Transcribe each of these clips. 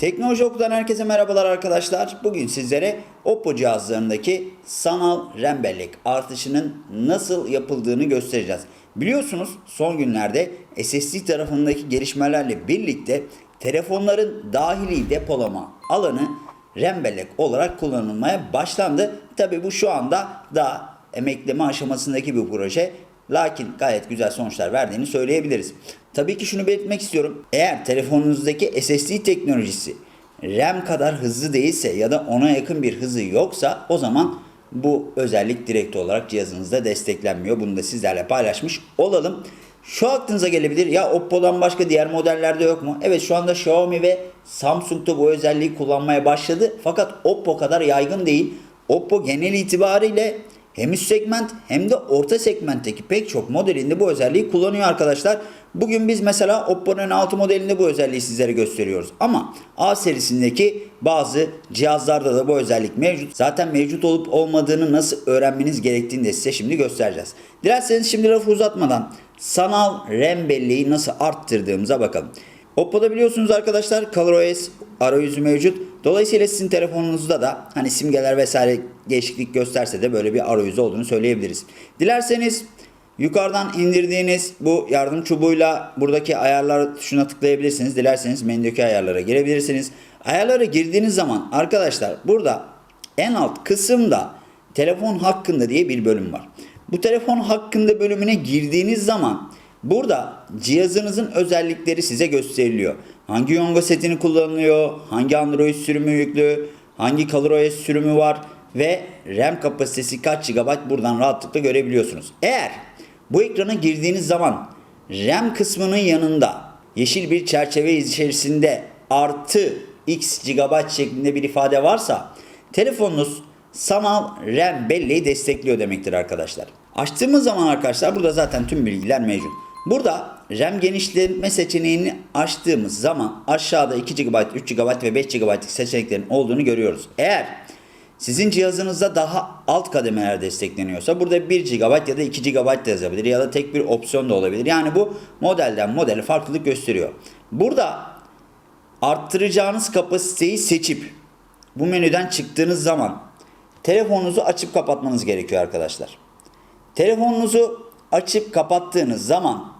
Teknoloji Oku'dan herkese merhabalar arkadaşlar. Bugün sizlere Oppo cihazlarındaki sanal RAM bellek artışının nasıl yapıldığını göstereceğiz. Biliyorsunuz son günlerde SSD tarafındaki gelişmelerle birlikte telefonların dahili depolama alanı RAM bellek olarak kullanılmaya başlandı. Tabi bu şu anda daha emekleme aşamasındaki bir proje. Lakin gayet güzel sonuçlar verdiğini söyleyebiliriz. Tabii ki şunu belirtmek istiyorum. Eğer telefonunuzdaki SSD teknolojisi RAM kadar hızlı değilse ya da ona yakın bir hızı yoksa o zaman bu özellik direkt olarak cihazınızda desteklenmiyor. Bunu da sizlerle paylaşmış olalım. Şu aklınıza gelebilir ya Oppo'dan başka diğer modellerde yok mu? Evet şu anda Xiaomi ve Samsung da bu özelliği kullanmaya başladı. Fakat Oppo kadar yaygın değil. Oppo genel itibariyle hem üst segment hem de orta segmentteki pek çok modelinde bu özelliği kullanıyor arkadaşlar. Bugün biz mesela Oppo'nun 6 modelinde bu özelliği sizlere gösteriyoruz. Ama A serisindeki bazı cihazlarda da bu özellik mevcut. Zaten mevcut olup olmadığını nasıl öğrenmeniz gerektiğini de size şimdi göstereceğiz. Dilerseniz şimdi lafı uzatmadan sanal RAM belleği nasıl arttırdığımıza bakalım. Oppo'da biliyorsunuz arkadaşlar ColorOS arayüzü mevcut. Dolayısıyla sizin telefonunuzda da hani simgeler vesaire değişiklik gösterse de böyle bir arayüzü olduğunu söyleyebiliriz. Dilerseniz yukarıdan indirdiğiniz bu yardım çubuğuyla buradaki ayarlar tuşuna tıklayabilirsiniz. Dilerseniz menüdeki ayarlara girebilirsiniz. Ayarlara girdiğiniz zaman arkadaşlar burada en alt kısımda telefon hakkında diye bir bölüm var. Bu telefon hakkında bölümüne girdiğiniz zaman burada cihazınızın özellikleri size gösteriliyor. Hangi Yonga setini kullanılıyor, hangi Android sürümü yüklü, hangi ColorOS sürümü var ve RAM kapasitesi kaç GB buradan rahatlıkla görebiliyorsunuz. Eğer bu ekrana girdiğiniz zaman RAM kısmının yanında yeşil bir çerçeve içerisinde artı x GB şeklinde bir ifade varsa telefonunuz sanal RAM belleği destekliyor demektir arkadaşlar. Açtığımız zaman arkadaşlar burada zaten tüm bilgiler mevcut. Burada RAM genişletme seçeneğini açtığımız zaman aşağıda 2 GB, 3 GB ve 5 GB'lık seçeneklerin olduğunu görüyoruz. Eğer sizin cihazınızda daha alt kademeler destekleniyorsa burada 1 GB ya da 2 GB da yazabilir ya da tek bir opsiyon da olabilir. Yani bu modelden modele farklılık gösteriyor. Burada arttıracağınız kapasiteyi seçip bu menüden çıktığınız zaman telefonunuzu açıp kapatmanız gerekiyor arkadaşlar. Telefonunuzu açıp kapattığınız zaman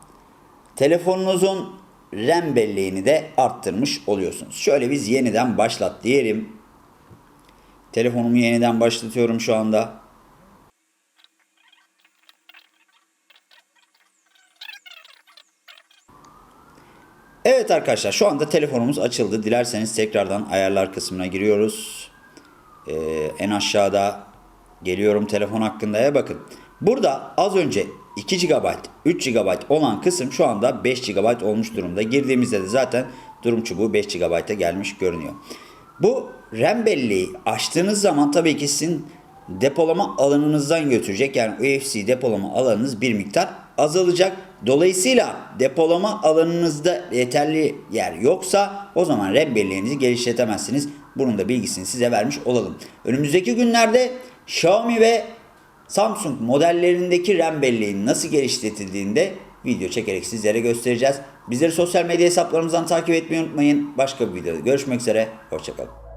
telefonunuzun RAM belleğini de arttırmış oluyorsunuz. Şöyle biz yeniden başlat diyelim. Telefonumu yeniden başlatıyorum şu anda. Evet arkadaşlar şu anda telefonumuz açıldı. Dilerseniz tekrardan ayarlar kısmına giriyoruz. Ee, en aşağıda geliyorum telefon hakkındaya bakın. Burada az önce 2 GB, 3 GB olan kısım şu anda 5 GB olmuş durumda. Girdiğimizde de zaten durum çubuğu 5 GB'a gelmiş görünüyor. Bu RAM belleği açtığınız zaman tabii ki sizin depolama alanınızdan götürecek. Yani UFC depolama alanınız bir miktar azalacak. Dolayısıyla depolama alanınızda yeterli yer yoksa o zaman RAM belleğinizi geliştiremezsiniz. Bunun da bilgisini size vermiş olalım. Önümüzdeki günlerde Xiaomi ve Samsung modellerindeki RAM belleğinin nasıl geliştirildiğinde video çekerek sizlere göstereceğiz. Bizleri sosyal medya hesaplarımızdan takip etmeyi unutmayın. Başka bir videoda görüşmek üzere. Hoşçakalın.